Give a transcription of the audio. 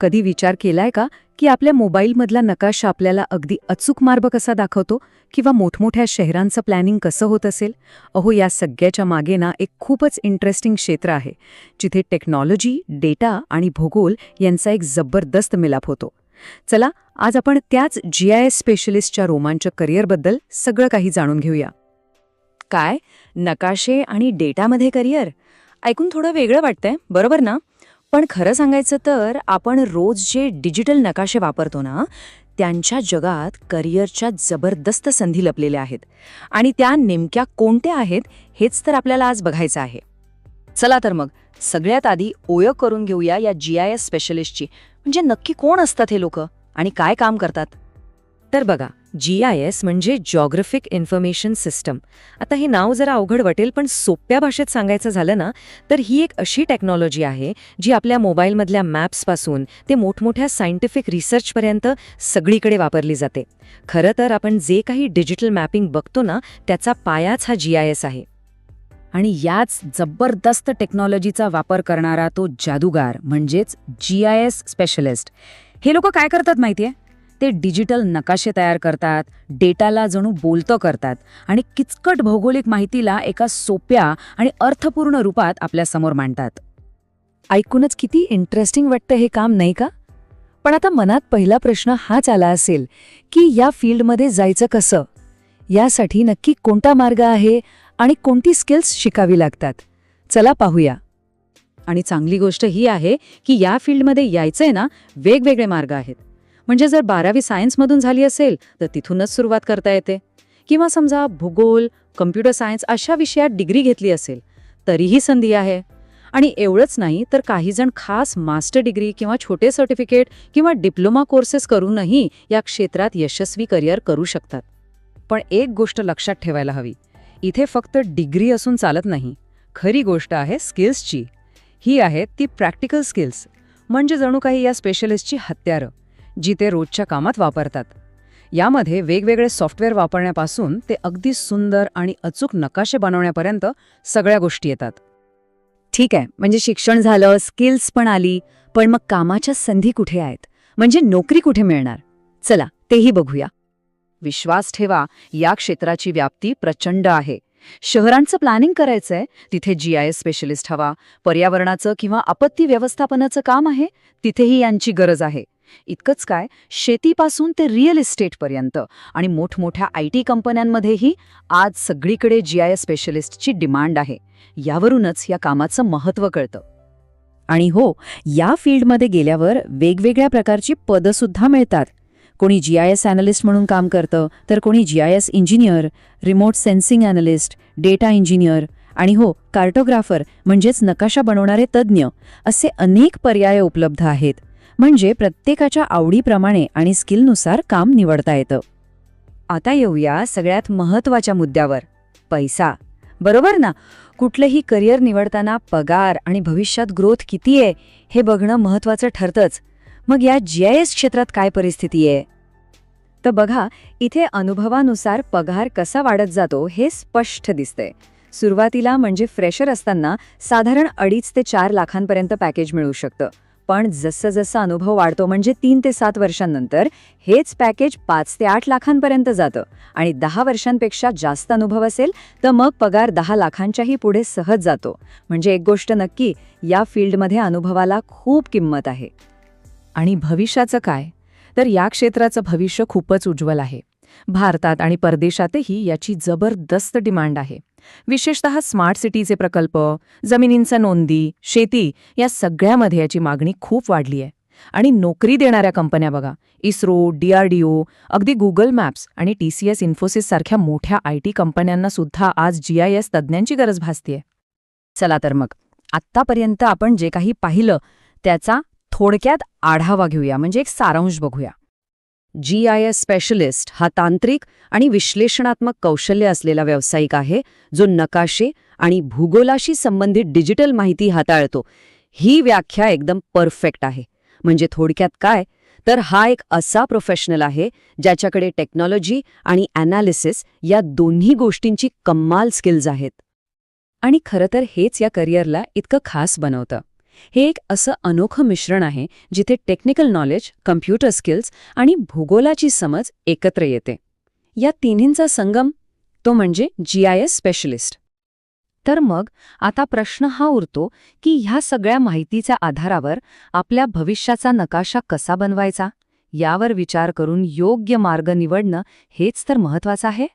कधी विचार केलाय का की आपल्या मोबाईलमधला नकाशा आपल्याला अगदी अचूक मार्ग कसा दाखवतो किंवा मोठमोठ्या शहरांचं प्लॅनिंग कसं होत असेल? अहो या सगळ्याच्या मागे ना एक खूपच इंटरेस्टिंग क्षेत्र आहे जिथे टेक्नॉलॉजी डेटा आणि भूगोल यांचा एक जबरदस्त मिलाप होतो. चला आज आपण त्याच जी आय एस स्पेशलिस्टच्या रोमांचक करिअरबद्दल सगळं काही जाणून घेऊया. काय? नकाशे आणि डेटामध्ये करिअर? ऐकून थोडं वेगळं वाटतंय बरोबर ना? पण खरं सांगायचं तर आपण रोज जे डिजिटल नकाशे वापरतो ना त्यांच्या जगात करिअरच्या जबरदस्त संधी लपलेल्या आहेत. आणि त्या नेमक्या कोणत्या आहेत हेच तर आपल्याला आज बघायचं आहे. चला तर मग सगळ्यात आधी ओळख करून घेऊया या जी आय एस स्पेशलिस्टची म्हणजे नक्की कोण असतात हे लोक आणि काय काम करतात? तर बघा जी आय एस म्हणजे जॉग्राफिक इन्फॉर्मेशन सिस्टम आता हे नाव जरा अवघड वाटेल पण सोप्या भाषेत सांगायचं झालं ना तर ही एक अशी टेक्नॉलॉजी आहे जी आपल्या मोबाईलमधल्या मॅप्सपासून ते मोठमोठ्या सायंटिफिक रिसर्चपर्यंत सगळीकडे वापरली जाते. खरं तर आपण जे काही डिजिटल मॅपिंग बघतो ना त्याचा पायाच हा जी आय एस आहे. आणि याच जबरदस्त टेक्नॉलॉजीचा वापर करणारा तो जादूगार म्हणजेच जी आय एस स्पेशलिस्ट हे लोक काय करतात माहितीये? ते डिजिटल नकाशे तयार करतात डेटाला जणू बोलतं करतात आणि किचकट भौगोलिक माहितीला एका सोप्या आणि अर्थपूर्ण रूपात आपल्यासमोर मांडतात. ऐकूनच किती इंटरेस्टिंग वाटतं हे काम नाही का? पण आता मनात पहिला प्रश्न हाच आला असेल की या फील्डमध्ये जायचं कसं? यासाठी नक्की कोणता मार्ग आहे आणि कोणती स्किल्स शिकावी लागतात? चला पाहूया. आणि चांगली गोष्ट ही आहे की या फील्डमध्ये यायचंय ना वेगवेगळे मार्ग आहेत. म्हणजे जर बारावी सायन्समधून झाली असेल तर तिथूनच सुरुवात करता येते. किंवा समजा भूगोल कम्प्युटर सायन्स अशा विषयात डिग्री घेतली असेल तरीही संधी आहे. आणि एवढंच नाही तर काहीजण खास मास्टर डिग्री किंवा छोटे सर्टिफिकेट किंवा डिप्लोमा कोर्सेस करूनही या क्षेत्रात यशस्वी करिअर करू शकतात. पण एक गोष्ट लक्षात ठेवायला हवी इथे फक्त डिग्री असून चालत नाही. खरी गोष्ट आहे स्किल्सची. ही आहेत ती प्रॅक्टिकल स्किल्स म्हणजे जणू काही या स्पेशलिस्टची हत्यारं. जी ते रोजच्या कामात वापरतात. यामध्ये वेगवेगळे सॉफ्टवेअर वापरण्यापासून ते अगदी सुंदर आणि अचूक नकाशे बनवण्यापर्यंत सगळ्या गोष्टी येतात. ठीक आहे म्हणजे शिक्षण झालं स्किल्स पण आली पण मग कामाच्या संधी कुठे आहेत? म्हणजे नोकरी कुठे मिळणार? चला तेही बघूया. विश्वास ठेवा या क्षेत्राची व्याप्ती प्रचंड आहे. शहरांचं प्लॅनिंग करायचंय तिथे जी आय एस स्पेशलिस्ट हवा पर्यावरणाचं किंवा आपत्ती व्यवस्थापनाचं काम आहे तिथेही यांची गरज आहे. इतकंच काय शेतीपासून ते रिअल इस्टेटपर्यंत आणि मोठमोठ्या आय टी कंपन्यांमध्येही आज सगळीकडे जी आय स्पेशलिस्टची डिमांड आहे. यावरूनच या कामाचं महत्त्व कळतं. आणि हो या फील्डमध्ये गेल्यावर वेगवेगळ्या प्रकारची पदंसुद्धा मिळतात. कोणी जी आय एस ॲनालिस्ट म्हणून काम करतं तर कोणी G I S engineer remote sensing analyst data engineer आणि हो कार्टोग्राफर म्हणजेच नकाशा बनवणारे तज्ज्ञ असे अनेक पर्याय उपलब्ध आहेत. म्हणजे प्रत्येकाच्या आवडीप्रमाणे आणि स्किलनुसार काम निवडता येतं. आता येऊया सगळ्यात महत्त्वाच्या मुद्द्यावर. पैसा. बरोबर ना? कुठलंही करिअर निवडताना पगार आणि भविष्यात ग्रोथ किती आहे हे बघणं महत्त्वाचं ठरतंच. मग या जी आय एस क्षेत्रात काय परिस्थिती आहे? तर बघा इथे अनुभवानुसार पगार कसा वाढत जातो हे स्पष्ट दिसतंय. सुरुवातीला म्हणजे फ्रेशर असताना साधारण अडीच ते चार लाखांपर्यंत पॅकेज मिळू शकतं. पण जसं जसं अनुभव वाढतो म्हणजे तीन ते सात वर्षांनंतर हेच पॅकेज पाच ते आठ लाखांपर्यंत जातं. आणि दहा वर्षांपेक्षा जास्त अनुभव असेल तर मग पगार दहा लाखांच्याही पुढे सहज जातो. म्हणजे एक गोष्ट नक्की या फील्डमध्ये अनुभवाला खूप किंमत आहे. आणि भविष्याचं काय? तर या क्षेत्राचं भविष्य खूपच उज्ज्वल आहे. भारतात आणि परदेशातही याची जबरदस्त डिमांड आहे. विशेषतः स्मार्ट सिटीचे प्रकल्प जमिनींचा नोंदी शेती या सगळ्यामध्ये याची मागणी खूप वाढली आहे. आणि नोकरी देणाऱ्या कंपन्या बघा इस्रो डीआरडीओ अगदी गुगल मॅप्स आणि टी सी एस इन्फोसिस सारख्या मोठ्या आय टी कंपन्यांना सुद्धा आज जी आय एस तज्ज्ञांची गरज भासतीये. चला तर मग आत्तापर्यंत आपण जे काही पाहिलं त्याचा थोडक्यात आढावा घेऊया म्हणजे एक सारांश बघूया. जी आय एस स्पेशलिस्ट हा तांत्रिक आणि विश्लेषणात्मक कौशल्य असलेला व्यावसायिक आहे जो नकाशे आणि भूगोलाशी संबंधित डिजिटल माहिती हाताळतो. ही व्याख्या एकदम परफेक्ट आहे. म्हणजे थोडक्यात काय? तर हा एक असा प्रोफेशनल आहे ज्याच्याकडे टेक्नॉलॉजी आणि ॲनालिसिस या दोन्ही गोष्टींची कम्माल स्किल्स आहेत. आणि खरं तर हेच या करिअरला इतकं खास बनवतं. हे एक असं अनोखं मिश्रण आहे जिथे टेक्निकल नॉलेज कम्प्युटर स्किल्स आणि भूगोलाची समज एकत्र येते. या तिन्हींचा संगम तो म्हणजे जी आय एस स्पेशलिस्ट तर मग आता प्रश्न हा उरतो की ह्या सगळ्या माहितीच्या आधारावर आपल्या भविष्याचा नकाशा कसा बनवायचा? यावर विचार करून योग्य मार्ग निवडणं हेच तर महत्वाचं आहे.